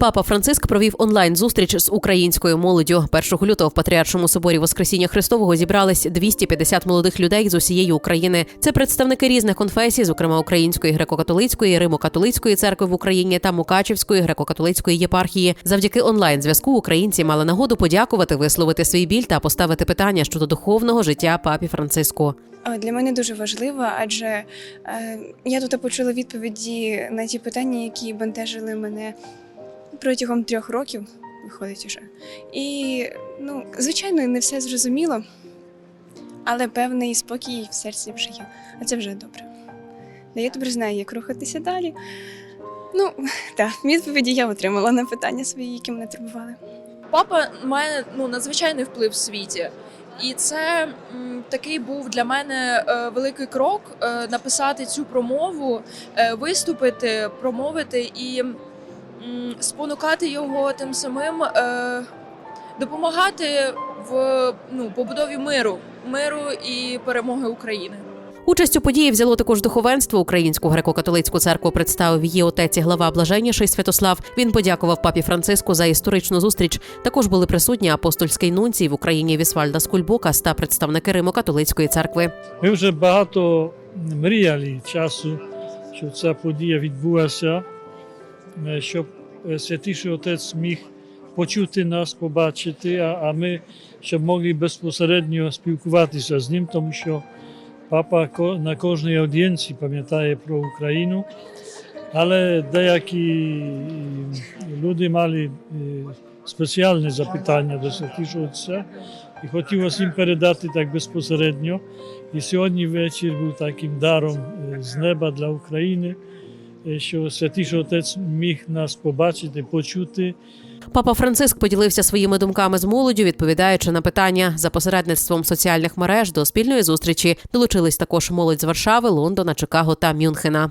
Папа Франциск провів онлайн зустріч з українською молоддю. 1 лютого в Патріаршому соборі Воскресіння Христового зібрались 250 молодих людей з усієї України. Це представники різних конфесій, зокрема Української греко-католицької, Римо-католицької церкви в Україні та Мукачівської греко-католицької єпархії. Завдяки онлайн зв'язку українці мали нагоду подякувати, висловити свій біль та поставити питання щодо духовного життя папі Франциску. Для мене дуже важливо, адже е, я тут почула відповіді на ті питання, які бентежили мене протягом трьох років, виходить уже. І, ну, звичайно, не все зрозуміло, але певний спокій в серці вже є. А це вже добре. Да, я тепер знаю, як рухатися далі. Ну, так, відповіді я отримала на питання свої, які мене турбували. Папа має ну надзвичайний вплив в світі. І це м, такий був для мене е, великий крок е, написати цю промову, е, виступити, промовити і спонукати його тим самим е, допомагати в ну, побудові миру, миру і перемоги України. Участь у події взяло також духовенство. Українську греко-католицьку церкву представив її отець і глава блаженніший Святослав. Він подякував папі Франциску за історичну зустріч. Також були присутні апостольський нунцій в Україні Вісвальда Скульбокас та представники Римо-католицької церкви. Ми вже багато мріяли часу, що ця подія відбулася, щоб е, Святіший Отець міг почути нас, побачити, а, ми щоб могли безпосередньо спілкуватися з ним, тому що папа на кожній аудієнції пам'ятає про Україну. Але деякі люди мали е, спеціальне запитання до Святішого Отця і хотілося їм передати так безпосередньо. І сьогодні вечір був таким даром е, з неба для України, е, що Святіший Отець міг нас побачити, почути. Папа Франциск поділився своїми думками з молоддю, відповідаючи на питання за посередництвом соціальних мереж до спільної зустрічі. Долучились також молодь з Варшави, Лондона, Чикаго та Мюнхена.